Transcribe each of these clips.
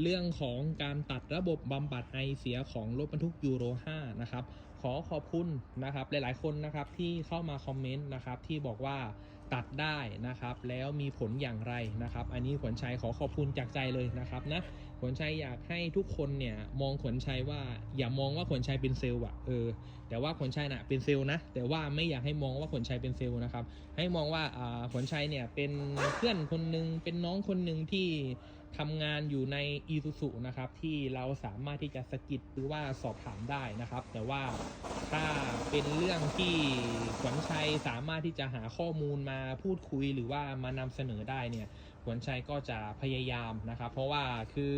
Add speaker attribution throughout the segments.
Speaker 1: เรื่องของการตัดระบบบำบัดไอเสียของรถบรรทุกยูโร 5 นะครับ ขอขอบคุณนะครับหลายๆ คนนะครับที่เข้ามาคอมเมนต์นะครับที่บอกว่าตัดได้นะครับ แล้วมีผลอย่างไรนะครับ อันนี้ขวัญชัยขอขอบคุณจากใจเลยนะครับนะขวัญชัยอยากให้ทุกคนเนี่ยมองขวัญชัยว่าอย่ามองว่าขวัญชัยเป็นเซลล์อะเออแต่ว่าขวัญชัยน่ะเป็นเซลล์นะแต่ว่าไม่อยากให้มองว่าขวัญชัยเป็นเซลล์นะครับให้มองว่าอ่าขวัญชัยเนี่ยเป็นเพื่อนคนหนึ่งเป็นน้องคนหนึ่งที่ ทำงานอยู่ในอีซูซุนะครับ ที่เราสามารถที่จะสกิดหรือว่าสอบถามได้นะครับ แต่ว่าถ้าเป็นเรื่องที่ขวัญชัยสามารถที่จะหาข้อมูลมาพูดคุยหรือว่ามานำเสนอได้เนี่ยขวัญชัยก็จะพยายามนะครับ เพราะว่าคือ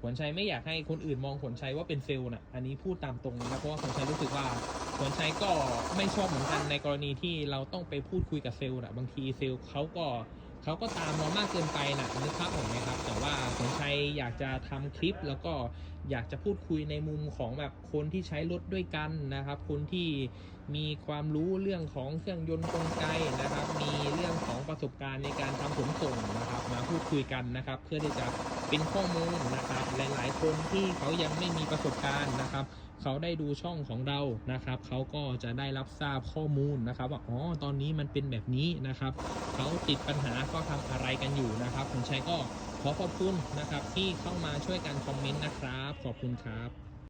Speaker 1: ขวัญชัยไม่อยากให้คนอื่นมองขวัญชัยว่าเป็นเซลล์นะอันนี้พูดตามตรงนะเพราะว่าขวัญชัยรู้สึกว่าขวัญชัยก็ไม่ชอบเหมือนกันในกรณีที่เราต้องไปพูดคุยกับเซลล์นะบางทีเซลล์เขาก็เขาก็ตามเรามากเกินไปนะนึกภาพออกไหม อยากจะทำคลิป แล้วก็อยากจะพูดคุยในมุมของแบบคนที่ใช้รถด้วยกันนะครับ คนที่มีความรู้เรื่องของเครื่องยนต์กลไกนะครับ มีเรื่องของประสบการณ์ในการทำขนส่งนะครับ มาพูดคุยกันนะครับ เพื่อที่จะ เป็นข้อมูลนะครับหลายๆ คนที่เขายังไม่มีประสบการณ์นะครับ เขาได้ดูช่องของเรานะครับ เขาก็จะได้รับทราบข้อมูลนะครับว่าอ๋อตอนนี้มันเป็นแบบนี้นะครับ เขาติดปัญหาก็ทำอะไรกันอยู่นะครับผมชัยก็ขอขอบคุณนะครับที่เข้ามาช่วยกันคอมเมนต์นะครับ ขอบคุณครับ